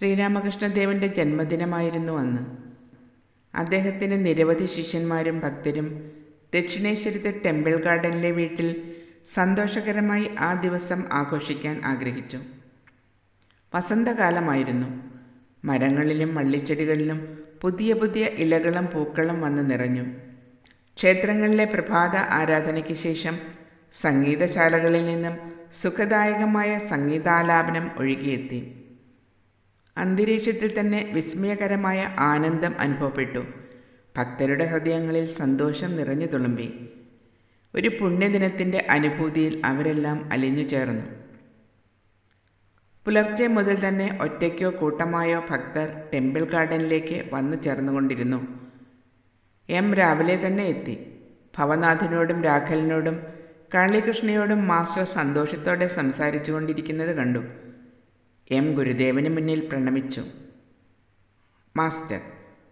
ശ്രീരാമകൃഷ്ണദേവന്റെ ജന്മദിനമായിരുന്നു അന്ന്. അദ്ദേഹത്തിന് നിരവധി ശിഷ്യന്മാരും ഭക്തരും ദക്ഷിണേശ്വരത്തെ ടെമ്പിൾ ഗാർഡനിലെ വീട്ടിൽ സന്തോഷകരമായി ആ ദിവസം ആഘോഷിക്കാൻ ആഗ്രഹിച്ചു. വസന്തകാലമായിരുന്നു. മരങ്ങളിലും വള്ളിച്ചെടികളിലും പുതിയ പുതിയ ഇലകളും പൂക്കളും വന്ന് നിറഞ്ഞു. ക്ഷേത്രങ്ങളിലെ പ്രഭാത ആരാധനയ്ക്ക് ശേഷം സംഗീതശാലകളിൽ നിന്നും സുഖദായകമായ സംഗീതാലാപനം ഒഴുകിയെത്തി. അന്തരീക്ഷത്തിൽ തന്നെ വിസ്മയകരമായ ആനന്ദം അനുഭവപ്പെട്ടു. ഭക്തരുടെ ഹൃദയങ്ങളിൽ സന്തോഷം നിറഞ്ഞു തുളുമ്പി. ഒരു പുണ്യദിനത്തിന്റെ അനുഭൂതിയിൽ അവരെല്ലാം അലിഞ്ഞു ചേർന്നു. പുലർച്ചെ മുതൽ തന്നെ ഒറ്റയ്ക്കോ കൂട്ടമായോ ഭക്തർ ടെമ്പിൾ ഗാർഡനിലേക്ക് വന്നു ചേർന്നുകൊണ്ടിരുന്നു. എം രാവിലെ തന്നെ എത്തി. ഭവനാഥനോടും രാഘലിനോടും കാളികൃഷ്ണയോടും മാസ്റ്റർ സന്തോഷത്തോടെ സംസാരിച്ചു കൊണ്ടിരിക്കുന്നത് കണ്ടു. എം ഗുരുദേവന് മുന്നിൽ പ്രണമിച്ചു. മാസ്റ്റർ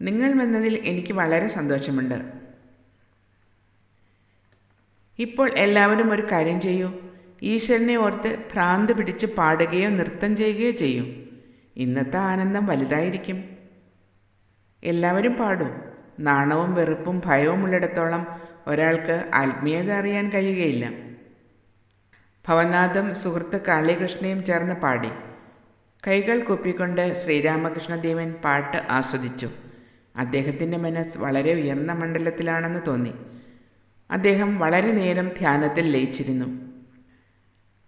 നിങ്ങൾ വന്നതിൽ എനിക്ക് വളരെ സന്തോഷമുണ്ട്. ഇപ്പോൾ എല്ലാവരും ഒരു കാര്യം ചെയ്യൂ. ഈശ്വരനെ ഓർത്ത് ഭ്രാന്ത് പിടിച്ച് പാടുകയോ നൃത്തം ചെയ്യുകയോ ചെയ്യൂ. ഇന്നത്തെ ആനന്ദം വലുതായിരിക്കും. എല്ലാവരും പാടും. നാണവും വെറുപ്പും ഭയവും ഉള്ളിടത്തോളം ഒരാൾക്ക് ആത്മീയത അറിയാൻ കഴിയുകയില്ല. ഭവനാഥും സുഹൃത്ത് കാളികൃഷ്ണയും ചേർന്ന് പാടി. കൈകൾ കുപ്പിക്കൊണ്ട് ശ്രീരാമകൃഷ്ണദേവൻ പാട്ട് ആസ്വദിച്ചു. അദ്ദേഹത്തിന്റെ മനസ്സ് വളരെ ഉയർന്ന മണ്ഡലത്തിലാണെന്ന് തോന്നി. അദ്ദേഹം വളരെ നേരം ധ്യാനത്തിൽ ലയിച്ചിരുന്നു.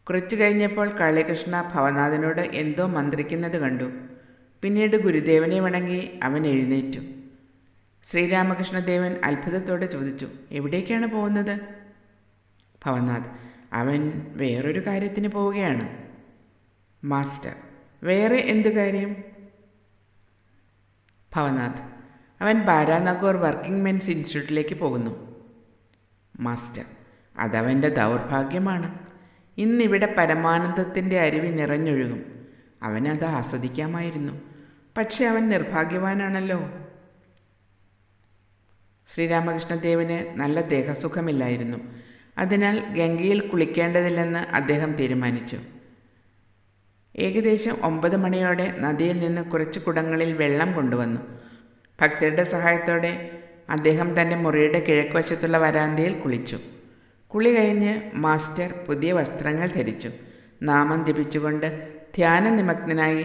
കുറച്ചു കഴിഞ്ഞപ്പോൾ കാളികൃഷ്ണ ഭവനാഥനോട് എന്തോ മന്ത്രിക്കുന്നത് കണ്ടു. പിന്നീട് ഗുരുദേവനെ വണങ്ങി അവൻ എഴുന്നേറ്റു. ശ്രീരാമകൃഷ്ണദേവൻ അത്ഭുതത്തോടെ ചോദിച്ചു എവിടേക്കാണ് പോകുന്നത്? ഭവനാഥ് അവൻ വേറൊരു കാര്യത്തിന് പോവുകയാണ്. മാസ്റ്റർ വേറെ എന്ത് കാര്യം? ഭവനാഥ്. അവൻ ബാരാനഗോർ വർക്കിംഗ് മെൻസ് ഇൻസ്റ്റിറ്റ്യൂട്ടിലേക്ക് പോകുന്നു. മാസ്റ്റർ അതവന്റെ ദൗർഭാഗ്യമാണ്. ഇന്നിവിടെ പരമാനന്ദത്തിന്റെ അരുവി നിറഞ്ഞൊഴുകും. അവനത് ആസ്വദിക്കാമായിരുന്നു. പക്ഷെ അവൻ നിർഭാഗ്യവാനാണല്ലോ. ശ്രീരാമകൃഷ്ണദേവന് നല്ല ദേഹസുഖമില്ലായിരുന്നു. അതിനാൽ ഗംഗയിൽ കുളിക്കേണ്ടതില്ലെന്ന് അദ്ദേഹം തീരുമാനിച്ചു. ഏകദേശം ഒമ്പത് മണിയോടെ നദിയിൽ നിന്ന് കുറച്ച് കുടങ്ങളിൽ വെള്ളം കൊണ്ടുവന്നു. ഭക്തരുടെ സഹായത്തോടെ അദ്ദേഹം തന്റെ മുറിയുടെ കിഴക്കുവശത്തുള്ള വരാന്തയിൽ കുളിച്ചു. കുളി കഴിഞ്ഞ് മാസ്റ്റർ പുതിയ വസ്ത്രങ്ങൾ ധരിച്ചു. നാമം ജപിച്ചുകൊണ്ട് ധ്യാനനിമഗ്നനായി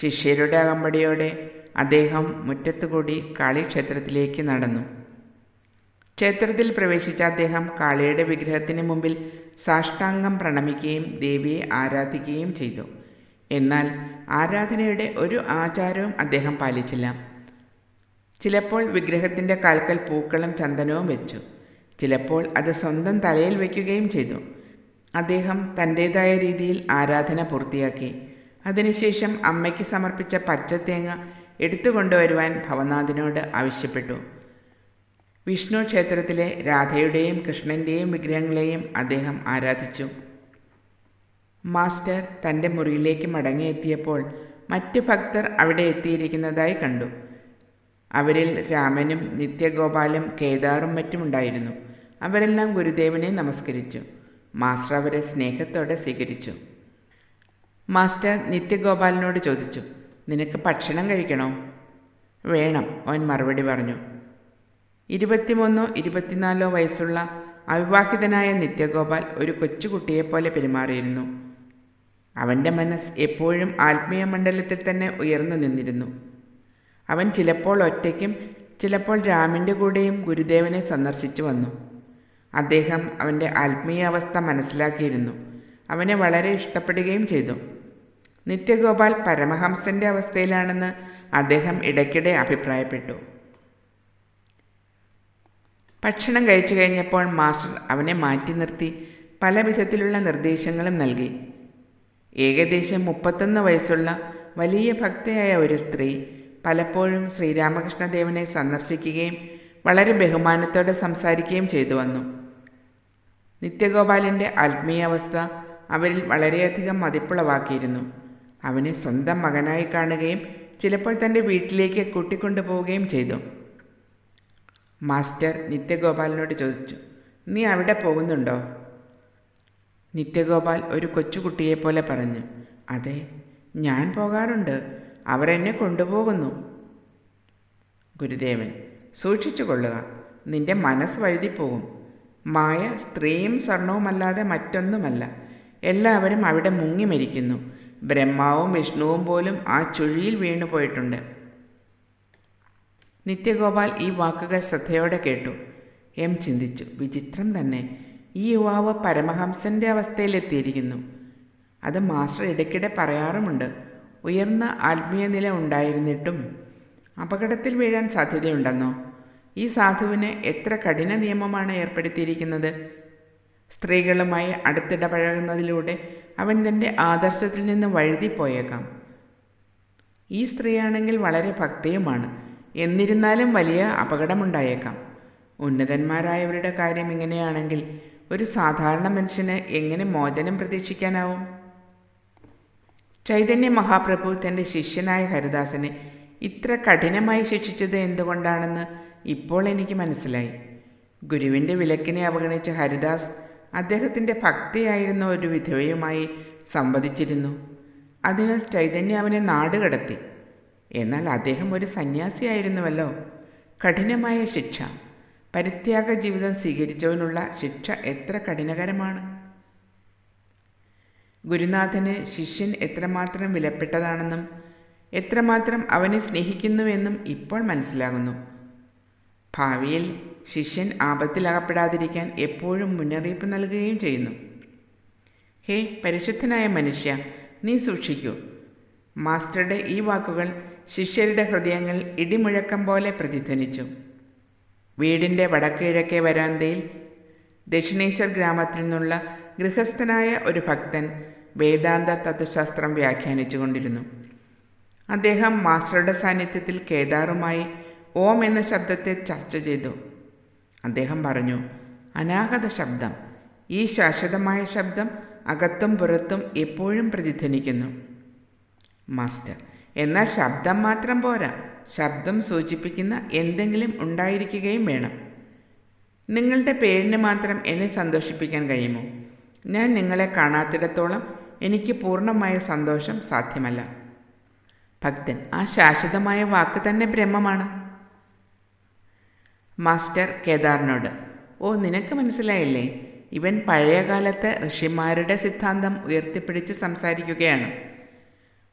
ശിഷ്യരുടെ അകമ്പടിയോടെ അദ്ദേഹം മുറ്റത്തുകൂടി കാളിക്ഷേത്രത്തിലേക്ക് നടന്നു. ക്ഷേത്രത്തിൽ പ്രവേശിച്ച അദ്ദേഹം കാളിയുടെ വിഗ്രഹത്തിന് മുമ്പിൽ സാഷ്ടാംഗം പ്രണമിക്കുകയും ദേവിയെ ആരാധിക്കുകയും ചെയ്തു. എന്നാൽ ആരാധനയുടെ ഒരു ആചാരവും അദ്ദേഹം പാലിച്ചില്ല. ചിലപ്പോൾ വിഗ്രഹത്തിന്റെ കാൽക്കൽ പൂക്കളും ചന്ദനവും വെച്ചു. ചിലപ്പോൾ അത് സ്വന്തം തലയിൽ വയ്ക്കുകയും ചെയ്തു. അദ്ദേഹം തന്റേതായ രീതിയിൽ ആരാധന പൂർത്തിയാക്കി. അതിനുശേഷം അമ്മയ്ക്ക് സമർപ്പിച്ച പച്ചത്തേങ്ങ എടുത്തുകൊണ്ടുവരുവാൻ ഭവനാഥിനോട് ആവശ്യപ്പെട്ടു. വിഷ്ണു ക്ഷേത്രത്തിലെ രാധയുടെയും കൃഷ്ണന്റെയും വിഗ്രഹങ്ങളെയും അദ്ദേഹം ആരാധിച്ചു. മാസ്റ്റർ തന്റെ മുറിയിലേക്ക് മടങ്ങിയെത്തിയപ്പോൾ മറ്റ് ഭക്തർ അവിടെ എത്തിയിരിക്കുന്നതായി കണ്ടു. അവരിൽ രാമനും നിത്യഗോപാലും കേദാറും മറ്റുമുണ്ടായിരുന്നു അവരെല്ലാം ഗുരുദേവനെ നമസ്കരിച്ചു. മാസ്റ്റർ അവരെ സ്നേഹത്തോടെ സ്വീകരിച്ചു. മാസ്റ്റർ നിത്യഗോപാലിനോട് ചോദിച്ചു നിനക്ക് ഭക്ഷണം കഴിക്കണോ? വേണം അവൻ മറുപടി പറഞ്ഞു. ഇരുപത്തിമൂന്നോ ഇരുപത്തിനാലോ വയസ്സുള്ള അവിവാഹിതനായ നിത്യഗോപാൽ ഒരു കൊച്ചുകുട്ടിയെപ്പോലെ പെരുമാറിയിരുന്നു. അവന്റെ മനസ്സ് എപ്പോഴും ആത്മീയ മണ്ഡലത്തിൽ തന്നെ ഉയർന്നു നിന്നിരുന്നു. അവൻ ചിലപ്പോൾ ഒറ്റയ്ക്കും ചിലപ്പോൾ രാമിന്റെ കൂടെയും ഗുരുദേവനെ സന്ദർശിച്ചു വന്നു. അദ്ദേഹം അവന്റെ ആത്മീയ അവസ്ഥ മനസ്സിലാക്കിയിരുന്നു. അവനെ വളരെ ഇഷ്ടപ്പെടുകയും ചെയ്തു. നിത്യഗോപാൽ പരമഹംസന്റെ അവസ്ഥയിലാണെന്ന് അദ്ദേഹം ഇടയ്ക്കിടെ അഭിപ്രായപ്പെട്ടു. ഭക്ഷണം കഴിച്ചു കഴിഞ്ഞപ്പോൾ മാസ്റ്റർ അവനെ മാറ്റി നിർത്തി പല വിധത്തിലുള്ള നിർദ്ദേശങ്ങളും നൽകി. ഏകദേശം മുപ്പത്തൊന്ന് വയസ്സുള്ള വലിയ ഭക്തയായ ഒരു സ്ത്രീ പലപ്പോഴും ശ്രീരാമകൃഷ്ണദേവനെ സന്ദർശിക്കുകയും വളരെ ബഹുമാനത്തോടെ സംസാരിക്കുകയും ചെയ്തു വന്നു. നിത്യഗോപാലിന്റെ ആത്മീയാവസ്ഥ അവരിൽ വളരെയധികം മതിപ്പുളവാക്കിയിരുന്നു. അവനെ സ്വന്തം മകനായി കാണുകയും ചിലപ്പോൾ തന്റെ വീട്ടിലേക്ക് കൂട്ടിക്കൊണ്ടുപോവുകയും ചെയ്തു. മാസ്റ്റർ നിത്യഗോപാലിനോട് ചോദിച്ചു നീ അവിടെ പോകുന്നുണ്ടോ? നിത്യഗോപാൽ ഒരു കൊച്ചുകുട്ടിയെപ്പോലെ പറഞ്ഞു അതെ ഞാൻ പോകാറുണ്ട്. അവരെന്നെ കൊണ്ടുപോകുന്നു. ഗുരുദേവൻ സൂക്ഷിച്ചു കൊള്ളുക. നിന്റെ മനസ്സ് വഴുതിപ്പോകും. മായ സ്ത്രീയും സ്വർണവുമല്ലാതെ മറ്റൊന്നുമല്ല. എല്ലാവരും അവിടെ മുങ്ങി മരിക്കുന്നു. ബ്രഹ്മാവും വിഷ്ണുവും പോലും ആ ചുഴിയിൽ വീണു പോയിട്ടുണ്ട്. നിത്യഗോപാൽ ഈ വാക്കുകൾ ശ്രദ്ധയോടെ കേട്ടു. എം ചിന്തിച്ചു വിചിത്രം തന്നെ. ഈ യുവാവ് പരമഹംസന്റെ അവസ്ഥയിലെത്തിയിരിക്കുന്നു. അത് മാസ്റ്റർ ഇടയ്ക്കിടെ പറയാറുമുണ്ട്. ഉയർന്ന ആത്മീയ നില ഉണ്ടായിരുന്നിട്ടും അപകടത്തിൽ വീഴാൻ സാധ്യതയുണ്ടെന്നോ? ഈ സാധുവിന് എത്ര കഠിന നിയമമാണ് ഏർപ്പെടുത്തിയിരിക്കുന്നത്? സ്ത്രീകളുമായി അടുത്തിടപഴകുന്നതിലൂടെ അവൻ തന്റെ ആദർശത്തിൽ നിന്ന് വഴുതിപ്പോയേക്കാം. ഈ സ്ത്രീയാണെങ്കിൽ വളരെ ഭക്തിയുമാണ്. എന്നിരുന്നാലും വലിയ അപകടമുണ്ടായേക്കാം. ഉന്നതന്മാരായവരുടെ കാര്യം ഇങ്ങനെയാണെങ്കിൽ ഒരു സാധാരണ മനുഷ്യന് എങ്ങനെ മോചനം പ്രതീക്ഷിക്കാനാവും? ചൈതന്യ മഹാപ്രഭു തന്റെ ശിഷ്യനായ ഹരിദാസനെ ഇത്ര കഠിനമായി ശിക്ഷിച്ചത് എന്തുകൊണ്ടാണെന്ന് ഇപ്പോൾ എനിക്ക് മനസ്സിലായി. ഗുരുവിന്റെ വിലക്കിനെ അവഗണിച്ച ഹരിദാസ് അദ്ദേഹത്തിന്റെ ഭക്തിയായിരുന്ന ഒരു വിധവയുമായി സംവദിച്ചിരുന്നു. അതിനാൽ ചൈതന്യ അവനെ നാടുകടത്തി എന്നാൽ അദ്ദേഹം ഒരു സന്യാസിയായിരുന്നുവല്ലോ. കഠിനമായ ശിക്ഷ. പരിത്യാഗ ജീവിതം സ്വീകരിച്ചവനുള്ള ശിക്ഷ എത്ര കഠിനകരമാണ്? ഗുരുനാഥന് ശിഷ്യൻ എത്രമാത്രം വിലപ്പെട്ടതാണെന്നും എത്രമാത്രം അവനെ സ്നേഹിക്കുന്നുവെന്നും ഇപ്പോൾ മനസ്സിലാകുന്നു. ഭാവിയിൽ ശിഷ്യൻ ആപത്തിലകപ്പെടാതിരിക്കാൻ എപ്പോഴും മുന്നറിയിപ്പ് നൽകുകയും ചെയ്യുന്നു. ഹേ പരിശുദ്ധനായ മനുഷ്യ നീ സൂക്ഷിക്കൂ. മാസ്റ്ററുടെ ഈ വാക്കുകൾ ശിഷ്യരുടെ ഹൃദയങ്ങൾ ഇടിമുഴക്കം പോലെ പ്രതിധ്വനിച്ചു. വീടിന്റെ വടക്കിഴക്കേ വരാന്തയിൽ ദക്ഷിണേശ്വർ ഗ്രാമത്തിൽ നിന്നുള്ള ഗൃഹസ്ഥനായ ഒരു ഭക്തൻ വേദാന്ത തത്വശാസ്ത്രം വ്യാഖ്യാനിച്ചു കൊണ്ടിരുന്നു. അദ്ദേഹം മാസ്റ്ററുടെ സാന്നിധ്യത്തിൽ കേദാറുമായി ഓം എന്ന ശബ്ദത്തെ ചർച്ച ചെയ്തു. അദ്ദേഹം പറഞ്ഞു അനാഗത ശബ്ദം ഈ ശാശ്വതമായ ശബ്ദം അകത്തും പുറത്തും എപ്പോഴും പ്രതിധ്വനിക്കുന്നു. മാസ്റ്റർ എന്നാൽ ശബ്ദം മാത്രം പോരാ. ശബ്ദം സൂചിപ്പിക്കുന്ന എന്തെങ്കിലും ഉണ്ടായിരിക്കുകയും വേണം. നിങ്ങളുടെ പേരിന് മാത്രം എന്നെ സന്തോഷിപ്പിക്കാൻ കഴിയുമോ? ഞാൻ നിങ്ങളെ കാണാത്തിടത്തോളം എനിക്ക് പൂർണമായ സന്തോഷം സാധ്യമല്ല. ഭക്തൻ ആ ശാശ്വതമായ വാക്ക് തന്നെ ബ്രഹ്മമാണ്. മാസ്റ്റർ കേദാറിനോട് ഓ നിനക്ക് മനസ്സിലായില്ലേ? ഇവൻ പഴയകാലത്ത് ഋഷിമാരുടെ സിദ്ധാന്തം ഉയർത്തിപ്പിടിച്ച് സംസാരിക്കുകയാണ്.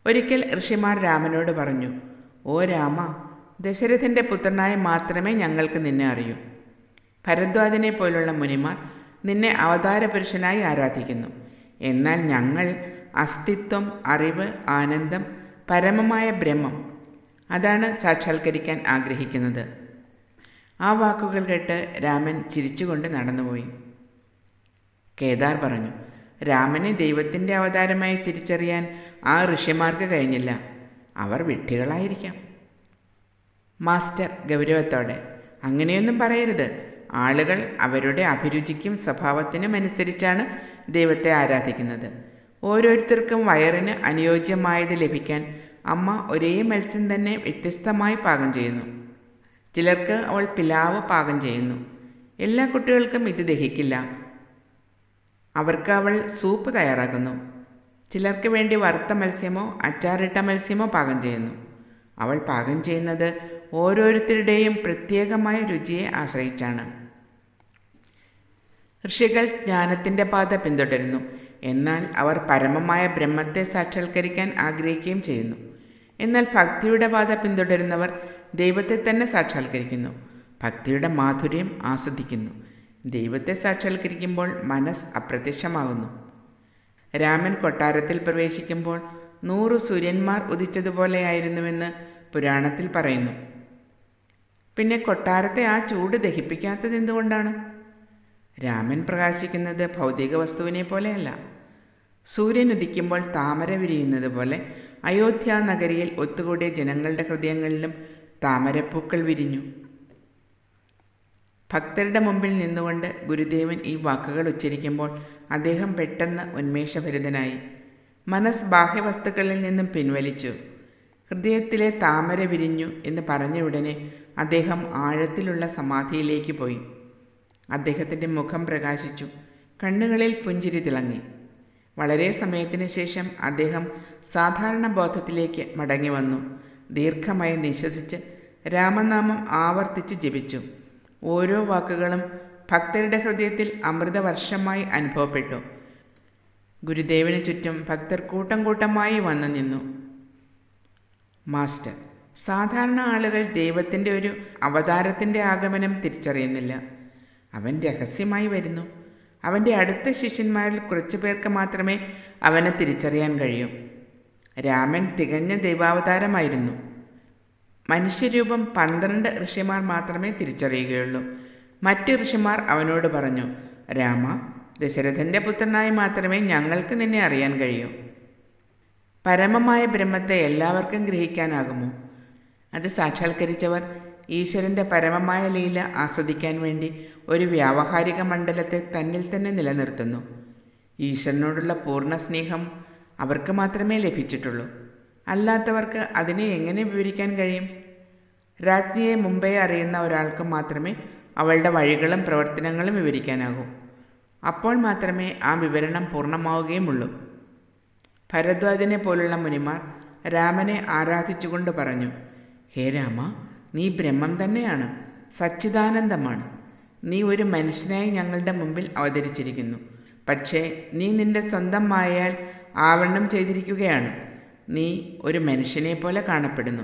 ഒരിക്കൽ ഋഷിമാർ രാമനോട് പറഞ്ഞു ഓ രാമ ദശരഥന്റെ പുത്രനായി മാത്രമേ ഞങ്ങൾക്ക് നിന്നെ അറിയൂ. ഭരദ്വാജനെ പോലുള്ള മുനിമാർ നിന്നെ അവതാര പുരുഷനായി ആരാധിക്കുന്നു. എന്നാൽ ഞങ്ങൾ അസ്തിത്വം അറിവ് ആനന്ദം പരമമായ ബ്രഹ്മം അതാണ് സാക്ഷാത്കരിക്കാൻ ആഗ്രഹിക്കുന്നത്. ആ വാക്കുകൾ കേട്ട് രാമൻ ചിരിച്ചുകൊണ്ട് നടന്നുപോയി. കേദാർ പറഞ്ഞു രാമനെ ദൈവത്തിന്റെ അവതാരമായി തിരിച്ചറിയാൻ ആ ഋഷിമാർക്ക് കഴിഞ്ഞില്ല. അവർ വിഡ്ഢികളായിരിക്കാം. മാസ്റ്റർ ഗൗരവത്തോടെ അങ്ങനെയൊന്നും പറയരുത്. ആളുകൾ അവരുടെ അഭിരുചിക്കും സ്വഭാവത്തിനും അനുസരിച്ചാണ് ദൈവത്തെ ആരാധിക്കുന്നത്. ഓരോരുത്തർക്കും വയറിന് അനുയോജ്യമായത് ലഭിക്കാൻ അമ്മ ഒരേ മത്സ്യം തന്നെ വ്യത്യസ്തമായി പാകം ചെയ്യുന്നു. ചിലർക്ക് അവൾ പിലാവ് പാകം ചെയ്യുന്നു. എല്ലാ കുട്ടികൾക്കും ഇത് ദഹിക്കില്ല. അവർക്ക് അവൾ സൂപ്പ് തയ്യാറാക്കുന്നു. ചിലർക്ക് വേണ്ടി വറുത്ത മത്സ്യമോ അച്ചാറിട്ട മത്സ്യമോ പാകം ചെയ്യുന്നു. അവൾ പാകം ചെയ്യുന്നത് ഓരോരുത്തരുടെയും പ്രത്യേകമായ രുചിയെ ആശ്രയിച്ചാണ്. ഋഷികൾ ജ്ഞാനത്തിന്റെ പാത പിന്തുടരുന്നു. എന്നാൽ അവർ പരമമായ ബ്രഹ്മത്തെ സാക്ഷാത്കരിക്കാൻ ആഗ്രഹിക്കുകയും ചെയ്യുന്നു. എന്നാൽ ഭക്തിയുടെ പാത പിന്തുടരുന്നവർ ദൈവത്തെ തന്നെ സാക്ഷാത്കരിക്കുന്നു. ഭക്തിയുടെ മാധുര്യം ആസ്വദിക്കുന്നു. ദൈവത്തെ സാക്ഷാത്കരിക്കുമ്പോൾ മനസ്സ് അപ്രത്യക്ഷമാകുന്നു. രാമൻ കൊട്ടാരത്തിൽ പ്രവേശിക്കുമ്പോൾ നൂറു സൂര്യന്മാർ ഉദിച്ചതുപോലെയായിരുന്നുവെന്ന് പുരാണത്തിൽ പറയുന്നു. പിന്നെ കൊട്ടാരത്തെ ആ ചൂട് ദഹിപ്പിക്കാത്തത് എന്തുകൊണ്ടാണ്? രാമൻ പ്രകാശിക്കുന്നത് ഭൗതിക വസ്തുവിനെ പോലെയല്ല. സൂര്യൻ ഉദിക്കുമ്പോൾ താമര വിരിയുന്നത് പോലെ അയോധ്യ നഗരിയിൽ ഒത്തുകൂടിയ ജനങ്ങളുടെ ഹൃദയങ്ങളിലും താമരപ്പൂക്കൾ വിരിഞ്ഞു. ഭക്തരുടെ മുമ്പിൽ നിന്നുകൊണ്ട് ഗുരുദേവൻ ഈ വാക്കുകൾ ഉച്ചരിക്കുമ്പോൾ അദ്ദേഹം പെട്ടെന്ന് ഉന്മേഷഭരിതനായി. മനസ്സ് ബാഹ്യവസ്തുക്കളിൽ നിന്നും പിൻവലിച്ചു. ഹൃദയത്തിലെ താമര വിരിഞ്ഞു എന്ന് പറഞ്ഞ ഉടനെ അദ്ദേഹം ആഴത്തിലുള്ള സമാധിയിലേക്ക് പോയി. അദ്ദേഹത്തിന്റെ മുഖം പ്രകാശിച്ചു. കണ്ണുകളിൽ പുഞ്ചിരി തിളങ്ങി. വളരെ സമയത്തിന് ശേഷം അദ്ദേഹം സാധാരണ ബോധത്തിലേക്ക് മടങ്ങി വന്നു. ദീർഘമായി നിശ്വസിച്ച് രാമനാമം ആവർത്തിച്ച് ജപിച്ചു. ഓരോ വാക്കുകളും ഭക്തരുടെ ഹൃദയത്തിൽ അമൃതവർഷമായി അനുഭവപ്പെട്ടു. ഗുരുദേവന് ചുറ്റും ഭക്തർ കൂട്ടം കൂട്ടമായി വന്നു നിന്നു. മാസ്റ്റർ സാധാരണ ആളുകൾ ദൈവത്തിന്റെ ഒരു അവതാരത്തിന്റെ ആഗമനം തിരിച്ചറിയുന്നില്ല. അവൻ രഹസ്യമായി വരുന്നു. അവന്റെ അടുത്ത ശിഷ്യന്മാരിൽ കുറച്ചു പേർക്ക് മാത്രമേ അവനെ തിരിച്ചറിയാൻ കഴിയൂ. രാമൻ തികഞ്ഞ ദൈവാവതാരമായിരുന്നു. മനുഷ്യരൂപം പന്ത്രണ്ട് ഋഷിമാർ മാത്രമേ തിരിച്ചറിയുകയുള്ളൂ. മറ്റ് ഋഷിമാർ അവനോട് പറഞ്ഞു രാമ ദശരഥന്റെ പുത്രനായി മാത്രമേ ഞങ്ങൾക്ക് നിന്നെ അറിയാൻ കഴിയൂ. പരമമായ ബ്രഹ്മത്തെ എല്ലാവർക്കും ഗ്രഹിക്കാനാകുമോ? അത് സാക്ഷാത്കരിച്ചവർ ഈശ്വരന്റെ പരമമായ ലീല ആസ്വദിക്കാൻ വേണ്ടി ഒരു വ്യാവഹാരിക മണ്ഡലത്തെ തന്നിൽ തന്നെ നിലനിർത്തുന്നു. ഈശ്വരനോടുള്ള പൂർണ സ്നേഹം അവർക്ക് മാത്രമേ ലഭിച്ചിട്ടുള്ളൂ. അല്ലാത്തവർക്ക് അതിനെ എങ്ങനെ വിവരിക്കാൻ കഴിയും? രാജ്ഞിയെ മുമ്പേ അറിയുന്ന ഒരാൾക്ക് മാത്രമേ അവളുടെ വഴികളും പ്രവർത്തനങ്ങളും വിവരിക്കാനാകൂ. അപ്പോൾ മാത്രമേ ആ വിവരണം പൂർണമാവുകയുമുള്ളൂ. ഭരദ്വാജനെ പോലുള്ള മുനിമാർ രാമനെ ആരാധിച്ചുകൊണ്ട് പറഞ്ഞു ഹേ രാമ നീ ബ്രഹ്മം തന്നെയാണ് സച്ചിദാനന്ദമാണ്. നീ ഒരു മനുഷ്യനായി ഞങ്ങളുടെ മുമ്പിൽ അവതരിച്ചിരിക്കുന്നു. പക്ഷേ നീ നിന്റെ സ്വന്തം മായയാൽ ആവരണം ചെയ്തിരിക്കുകയാണ്. നീ ഒരു മനുഷ്യനെ പോലെ കാണപ്പെടുന്നു.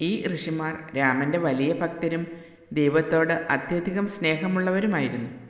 ഈ ഋഷിമാർ രാമന്റെ വലിയ ഭക്തരും ദൈവത്തോട് അത്യധികം സ്നേഹമുള്ളവരുമായിരുന്നു.